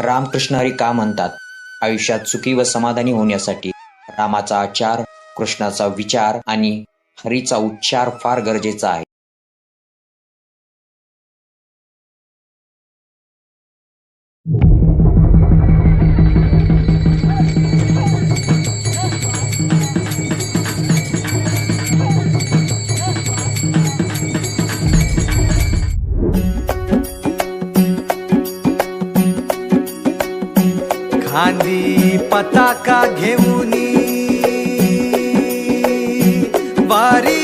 रामकृष्ण हरी का म्हणतात? आयुष्यात सुखी व समाधानी होण्यासाठी रामाचा आचार कृष्णाचा विचार आणि हरीचा उच्चार फार गरजेचा आहे. खांदी पताका घेऊनी वारी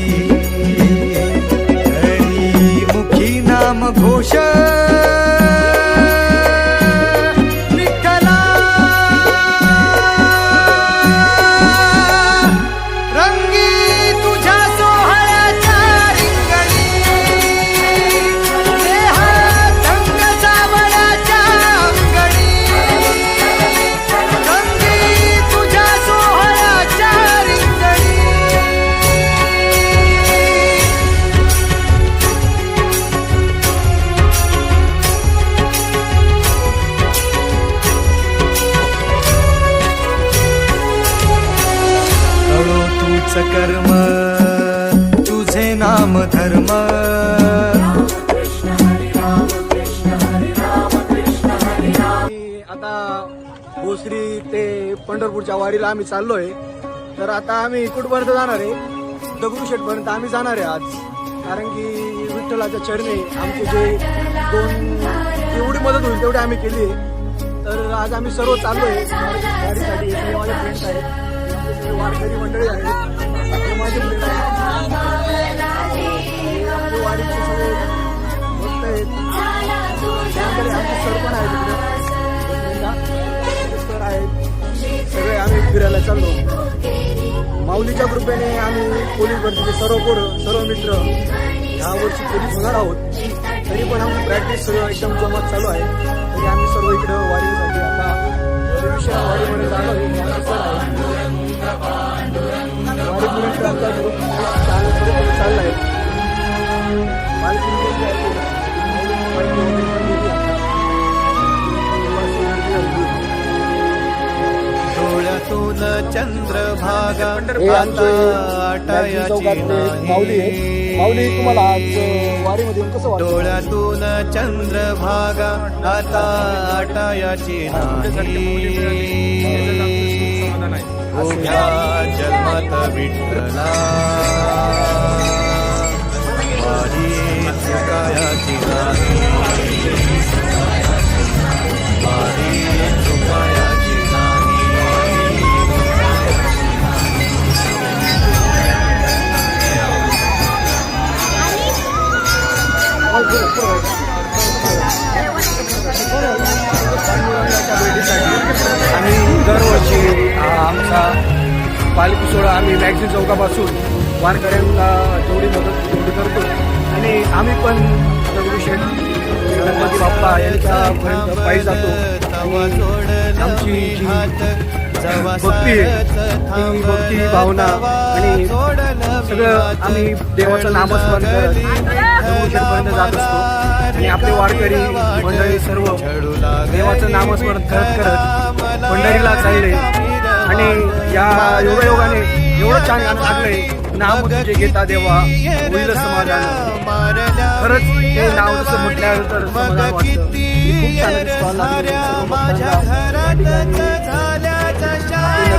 राम धर्म आता भोसरी ते पंढरपूरच्या वाडीला आम्ही चाललोय. तर आता आम्ही इकडपर्यंत जाणार आहे? दगडूशेठ पर्यंत आम्ही जाणार आहे आज. कारण की विठ्ठलाच्या चरणे आमचे जे दोन जेवढी मदत होईल तेवढी आम्ही केली तर आज आम्ही सर्व चाललोय. गाडीसाठी हे सगळे माझे फ्रेंड्स आहेत वारकरी मंडळी आहेत. माझे फिरायला चाललो. माऊलीच्या कृपेने आम्ही पोलीस भरतीचे सर्व पोरं सर्व मित्र ह्या वर्षी पोलीस होणार आहोत. तरी पण आम्ही प्रॅक्टिस सगळं एकदम जमात चालू आहे. तरी आम्ही सर्व इकडं वारीसाठी आता चंद्रभागा माऊली माऊली तुम्हाला आज वारीमध्ये कसं डोळ्यातून चंद्रभागा आता आटायाची नाही. उभ्या जन्मात विठ्ठला. वारी चुकायाची नाही. आणि आम्ही दरवर्षी आमचा पालखी सोहळा आम्ही मॅगझिन चौकापासून वारकऱ्यांना जेवढी मदत तेवढी करतो. आणि आम्ही पण दगडूशेठ गणपती बाप्पा यांच्यापर्यंत पायी जातो. आमची भक्ती ही भक्ती भावना आणि सगळं आम्ही देवाचं नामस्मरण करत जात असतो. आणि आपले वारकरी मंडळी सर्व देवाचं नामस्मरण करत करत पंढरीला चालले. आणि या योगायोगाने एवढं छान गाणं लागलंय नाम तुझे घेता देवा होईल समाधान. खरंच हे नाव जसं म्हटल्यानंतर समाधान वाटतं. हे खूप छान दिसतं. लागलेलं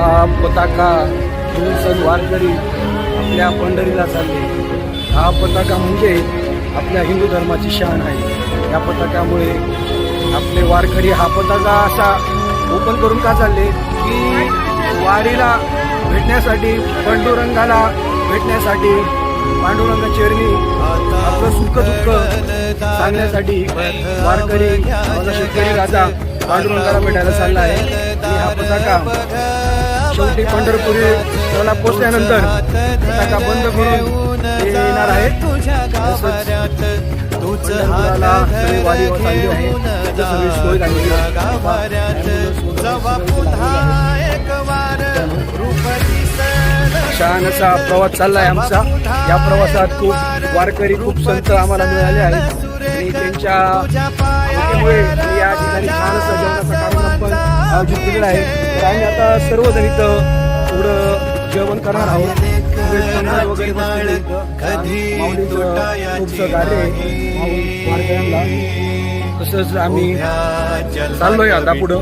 हा पताका घेऊन सण वारकरी आपल्या पंढरीला चालले. हा पताका म्हणजे आपल्या हिंदू धर्माची शान आहे. या पताकामुळे आपले वारकरी हा पताका असा ओपन करून का चालले? की वारीला भेटण्यासाठी पांडुरंगाला भेटण्यासाठी पांडुरंगा चरणी आपलं सुख दुःख सांगण्यासाठी वारकरी माझा शेतकरी राजा पांडुरंगाला भेटायला चालला आहे. हा पताका शेवटी पंढरपुरी मला पोचल्यानंतर बंद करून येणार आहे पंढरपुराला सगळी वारी चालली आहे. सगळी सोय छान असा प्रवास चाललाय आमचा. या प्रवासात खूप वारकरी खूप संत आम्हाला मिळाले आहेत. आणि त्यांच्या या ठिकाणी छान असं आयोजित केलेला आहे तर आम्ही आता सर्वजण इथं थोडं जेवण करणार आहोत. वगैरे आहे. तसंच आम्ही चाललोय आता पुढं.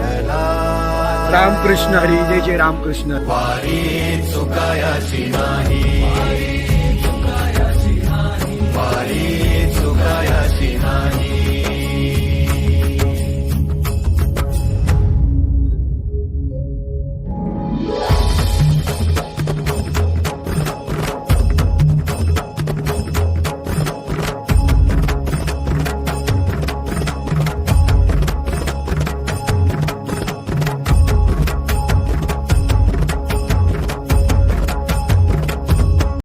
रामकृष्ण हरी जय जय रामकृष्ण.